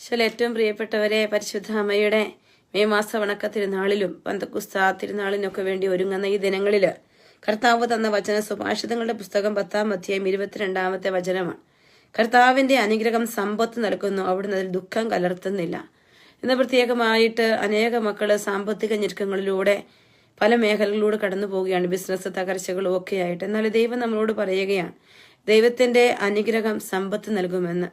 ഈശോയിൽ ഏറ്റവും പ്രിയപ്പെട്ടവരെ പരിശുദ്ധ അമ്മയുടെ മെയ് മാസ വണക്ക തിരുനാളിലും പന്തക്കുസ്ത തിരുനാളിനൊക്കെ വേണ്ടി ഒരുങ്ങുന്ന ഈ ദിനങ്ങളിൽ കർത്താവ് തന്ന വചന സുഭാഷിതങ്ങളുടെ പുസ്തകം പത്താം അധ്യായം ഇരുപത്തിരണ്ടാമത്തെ വചനമാണ്. കർത്താവിന്റെ അനുഗ്രഹം സമ്പത്ത് നൽകുന്നു അവിടുന്ന് അതിൽ ദുഃഖം കലർത്തുന്നില്ല. ഇന്ന് പ്രത്യേകമായിട്ട് അനേക മക്കൾ സാമ്പത്തിക ഞെരുക്കങ്ങളിലൂടെ പല മേഖലകളിലൂടെ കടന്നു പോവുകയാണ് ബിസിനസ് തകർച്ചകളും ഒക്കെ ആയിട്ട് എന്നാൽ ദൈവം നമ്മളോട് പറയുകയാണ് ദൈവത്തിന്റെ അനുഗ്രഹം സമ്പത്ത് നൽകുമെന്ന്.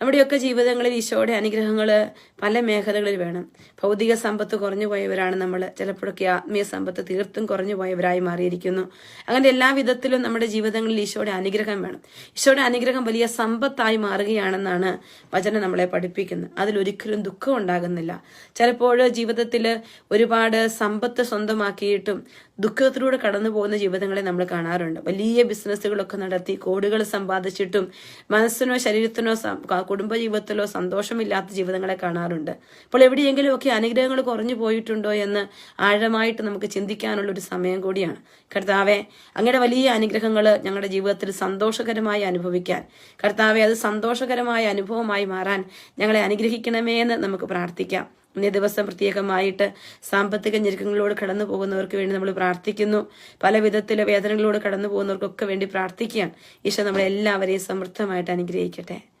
നമ്മുടെയൊക്കെ ജീവിതങ്ങളിൽ ഈശോയുടെ അനുഗ്രഹങ്ങൾ പല മേഖലകളിൽ വേണം. ഭൗതിക സമ്പത്ത് കുറഞ്ഞു പോയവരാണ് നമ്മൾ ചിലപ്പോഴൊക്കെ ആത്മീയ സമ്പത്ത് തീർത്തും കുറഞ്ഞു പോയവരായി മാറിയിരിക്കുന്നു. അങ്ങനെ എല്ലാ വിധത്തിലും നമ്മുടെ ജീവിതങ്ങളിൽ ഈശോയുടെ അനുഗ്രഹം വേണം. ഈശോയുടെ അനുഗ്രഹം വലിയ സമ്പത്തായി മാറുകയാണെന്നാണ് വചനം നമ്മളെ പഠിപ്പിക്കുന്നത്. അതിലൊരിക്കലും ദുഃഖം ഉണ്ടാകുന്നില്ല. ചിലപ്പോൾ ജീവിതത്തിൽ ഒരുപാട് സമ്പത്ത് സ്വന്തമാക്കിയിട്ടും ദുഃഖത്തിലൂടെ കടന്നു പോകുന്ന ജീവിതങ്ങളെ നമ്മൾ കാണാറുണ്ട്. വലിയ ബിസിനസ്സുകളൊക്കെ നടത്തി കോടികൾ സമ്പാദിച്ചിട്ടും മനസ്സിനോ ശരീരത്തിനോ കുടുംബജീവിതത്തിലോ സന്തോഷമില്ലാത്ത ജീവിതങ്ങളെ കാണാറുണ്ട്. അപ്പോൾ എവിടെയെങ്കിലും ഒക്കെ അനുഗ്രഹങ്ങൾ കുറഞ്ഞു പോയിട്ടുണ്ടോ എന്ന് ആഴമായിട്ട് നമുക്ക് ചിന്തിക്കാനുള്ള ഒരു സമയം കൂടിയാണ്. കർത്താവെ അങ്ങയുടെ വലിയ അനുഗ്രഹങ്ങൾ ഞങ്ങളുടെ ജീവിതത്തിൽ സന്തോഷകരമായി അനുഭവിക്കാൻ കർത്താവെ അത് സന്തോഷകരമായ അനുഭവമായി മാറാൻ ഞങ്ങളെ അനുഗ്രഹിക്കണമേ എന്ന് നമുക്ക് പ്രാർത്ഥിക്കാം. ഇന്നേ ദിവസം പ്രത്യേകമായിട്ട് സാമ്പത്തിക ഞെരുക്കങ്ങളിലൂടെ കടന്നു പോകുന്നവർക്ക് വേണ്ടി നമ്മൾ പ്രാർത്ഥിക്കുന്നു. പല വിധത്തിലെ വേദനകളിലൂടെ കടന്നു പോകുന്നവർക്കൊക്കെ വേണ്ടി പ്രാർത്ഥിക്കുകയാണ്. ഈശോ നമ്മളെല്ലാവരെയും സമൃദ്ധമായിട്ട് അനുഗ്രഹിക്കട്ടെ.